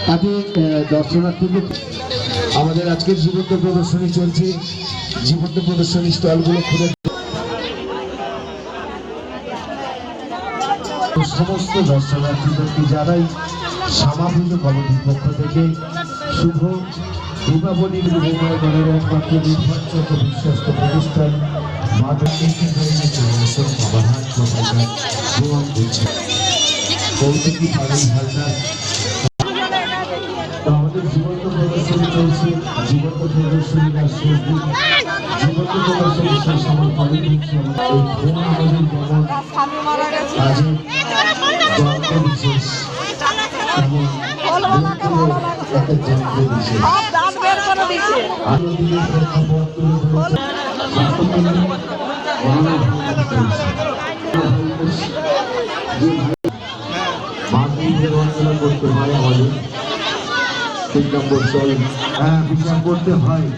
তাতে আহ, দর্শনার্থীদের আমাদের আজকের জীবন্ত প্রদর্শনী চলছে। জীবন্ত প্রদর্শনী স্টলগুলো খুলে সমস্ত দর্শনার্থীদেরকে জানাই পুজো কমিটির পক্ষ থেকে শুভ দীপাবলির বিনিময় দলের একমাত্র নির্ভরযোগ্য বিশ্বস্ত প্রতিষ্ঠান মাদকের কৌতুকী পালন হালদার তো আমাদের জীবন্ত প্রদর্শনী চলছে, জীবন্ত প্রদর্শনীর আর শেষ দিন জীবন্ত প্রদর্শনী শেষ হওয়ার পরে দেখছি এই ফোন আমাদের যেমন আজও যন্ত্র বিশেষ। এবং একটা যন্ত্র বিশেষ আরও দিনে প্রেক্ষাপট তুলে ধরেছে করতে হয় আমাদের তিন নম্বর হ্যাঁ বিচার করতে হয়।